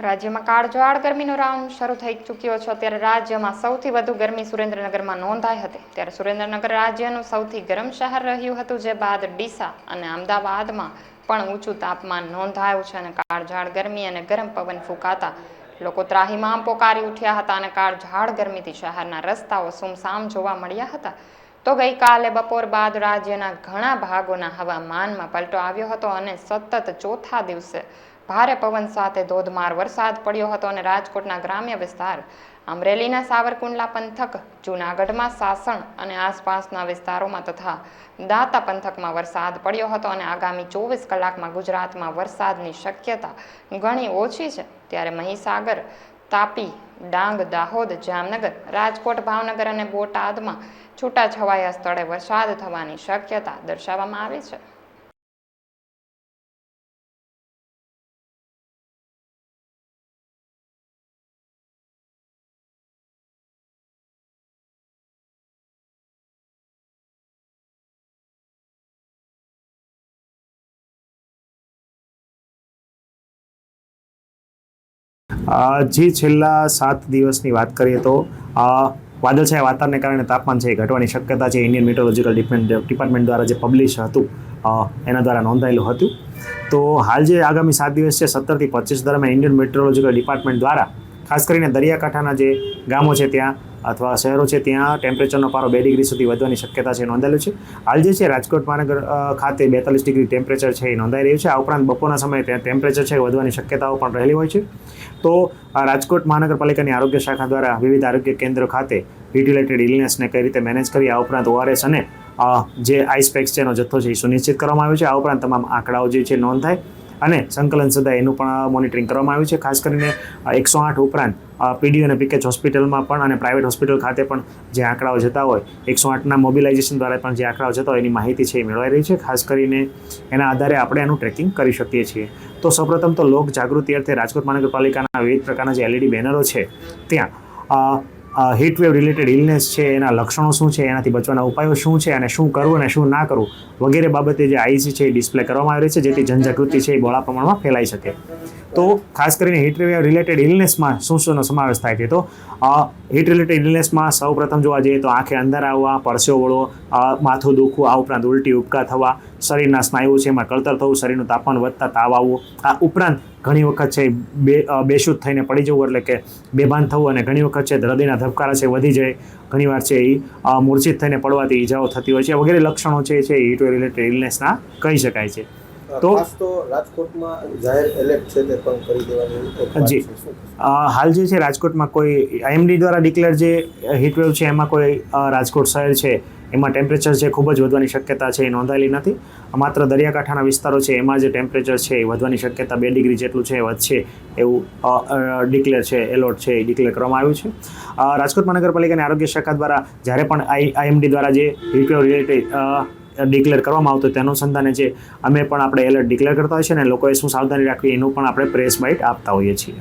રાજ્યમાં કાળઝાળ ગરમીનો રાઉન્ડ શરૂ થઈ ચૂક્યો છે. અત્યારે રાજ્યમાં સૌથી વધુ ગરમી સુરેન્દ્રનગરમાં નોંધાઈ હતી. ત્યારે સુરેન્દ્રનગર રાજ્યનું સૌથી ગરમ શહેર રહ્યું હતું, જે બાદ ડીસા અને અમદાવાદમાં પણ ઊંચું તાપમાન નોંધાયું છે અને કાળઝાળ ગરમી અને ગરમ પવન ફૂંકાતા લોકો ત્રાહીમામ પોકારી ઉઠ્યા હતા અને કાળઝાળ ગરમીથી શહેરના રસ્તાઓ સુમસામ જોવા મળ્યા હતા. તો ગઈકાલે બપોર બાદ રાજ્યના ઘણા ભાગોના હવામાનમાં પલટો આવ્યો હતો અને સતત ચોથા દિવસે ભારે પવન સાથે ધોધમાર વરસાદ પડ્યો હતો અને રાજકોટના ગ્રામ્ય વિસ્તાર, અમરેલીના સાવરકુંડલા પંથક, જૂનાગઢમાં સાસણ અને આસપાસના વિસ્તારોમાં તથા દાતા પંથકમાં વરસાદ પડ્યો હતો અને આગામી ચોવીસ કલાકમાં ગુજરાતમાં વરસાદની શક્યતા ઘણી ઓછી છે, ત્યારે મહીસાગર, તાપી, ડાંગ, દાહોદ, જામનગર, રાજકોટ, ભાવનગર અને બોટાદમાં છૂટાછવાયા સ્થળે વરસાદ થવાની શક્યતા દર્શાવવામાં આવી છે. જે છેલ્લા સાત દિવસની વાત કરીએ તો વાદળછાયા વાતાવરણને કારણે તાપમાન છે ઘટવાની શક્યતા છે. ઇન્ડિયન મેટ્રોલોજીકલ ડિપાર્ટમેન્ટ દ્વારા જે પબ્લિશ હતું એના દ્વારા નોંધાયેલું હતું. તો હાલ જે આગામી સાત દિવસ છે, સત્તરથી પચીસ દરમિયાન ઇન્ડિયન મેટ્રોલોજીકલ ડિપાર્ટમેન્ટ દ્વારા, ખાસ કરીને દરિયાકાંઠાના જે ગામો છે ત્યાં અથવા શહેરો છે ત્યાં ટેમ્પરેચરનો પારો બે ડિગ્રી સુધી વધવાની શક્યતા છે નોંધાયેલું છે. હાલ જે છે રાજકોટ મહાનગર ખાતે બેતાલીસ ડિગ્રી ટેમ્પરેચર છે એ નોંધાઈ રહ્યું છે. આ ઉપરાંત બપોરના સમયે ત્યાં ટેમ્પરેચર છે વધવાની શક્યતાઓ પણ રહેલી હોય છે. તો રાજકોટ મહાનગરપાલિકાની આરોગ્ય શાખા દ્વારા વિવિધ આરોગ્ય કેન્દ્રો ખાતે હીટ રિલેટેડ ઇલનેસને કઈ રીતે મેનેજ કરી, આ ઉપરાંત ઓઆરએસ અને જે આઈસ પેક્સ છે એનો જથ્થો છે એ સુનિશ્ચિત કરવામાં આવ્યો છે. આ ઉપરાંત તમામ આંકડાઓ જે છે નોંધ થાય અને સંકલન સદાય એનું પણ મોનિટરિંગ કરવામાં આવ્યું છે. ખાસ કરીને એકસો આઠ ઉપરાંત પીડી અને પીકેચ હોસ્પિટલમાં પણ અને પ્રાઇવેટ હોસ્પિટલ ખાતે પણ જે આંકડાઓ જતા હોય, એકસો આઠના મોબિલાઇઝેશન દ્વારા પણ જે આંકડાઓ જતા હોય એની માહિતી છે એ મેળવાઈ રહી છે. ખાસ કરીને એના આધારે આપણે એનું ટ્રેકિંગ કરી શકીએ છીએ. તો સૌપ્રથમ તો લોક જાગૃતિ અર્થે રાજકોટ મહાનગરપાલિકાના વિવિધ પ્રકારના જે એલઈડી બેનરો છે, ત્યાં હીટ વેવ રિલેટેડ ઇલનેસ છે, એના લક્ષણો શું છે, એનાથી બચવાના ઉપાયો શું છે અને શું કરવું અને શું ના કરવું વગેરે બાબતે જે આઈસી છે એ ડિસ્પ્લે કરવામાં આવી રહી છે, જેથી જનજાગૃતિ છે એ બહોળા પ્રમાણમાં ફેલાઈ શકે. તો ખાસ કરીને હીટ રિલેટેડ ઇલનેસમાં શું શુંનો સમાવેશ થાય છે? તો હીટ રિલેટેડ ઇલનેસમાં સૌ પ્રથમ જોવા જઈએ તો આંખે અંદર આવવા, પરસેવો વળવો માથું દુખવું, આ ઉપરાંત ઉલટી ઉપકા થવા, શરીરના સ્નાયુઓ છે એમાં કળતર થવું, શરીરનું તાપમાન વધતા તાવ આવવું, આ ઉપરાંત ઘણી વખત છે બે બેશુદ્ધ થઈને પડી જવું એટલે કે બેભાન થવું અને ઘણી વખત છે હૃદયના ધબકારા છે વધી જાય. ઘણીવાર છે એ મૂર્છિત થઈને પડવાથી ઈજાઓ થતી હોય છે. વગેરે લક્ષણો છે છે હીટ વેવ રિલેટેડ ઇલનેસના કહી શકાય છે. તો- તો રાજકોટમાં જાહેર એલર્ટ છે તે પણ કરી દેવાની જી. હાલ જે છે રાજકોટમાં કોઈ આઈએમડી દ્વારા ડિક્લેર જે હીટવેવ છે એમાં કોઈ રાજકોટ શહેર છે એમાં ટેમ્પરેચર છે ખૂબ જ વધવાની શક્યતા છે એ નોંધાયેલી નથી. માત્ર દરિયાકાંઠાના વિસ્તારો છે એમાં જે ટેમ્પરેચર છે એ વધવાની શક્યતા બે ડિગ્રી જેટલું છે એ વધશે એવું ડિક્લેર છે એલોટ છે એ ડિક્લેર કરવામાં આવ્યું છે. રાજકોટ મહાનગરપાલિકાની આરોગ્ય શાખા દ્વારા જ્યારે પણ આઈ આઈએમડી દ્વારા જે હીટવેવ રિલેટેડ ડિક્લેર કરવામાં આવતું તેનું સંતાને જે અમે પણ આપણે એલર્ટ ડિક્લેર કરતા હોઈએ છીએ અને લોકોએ શું સાવધાની રાખવી એનું પણ આપણે પ્રેસ બાઇટ આપતા હોઈએ છીએ.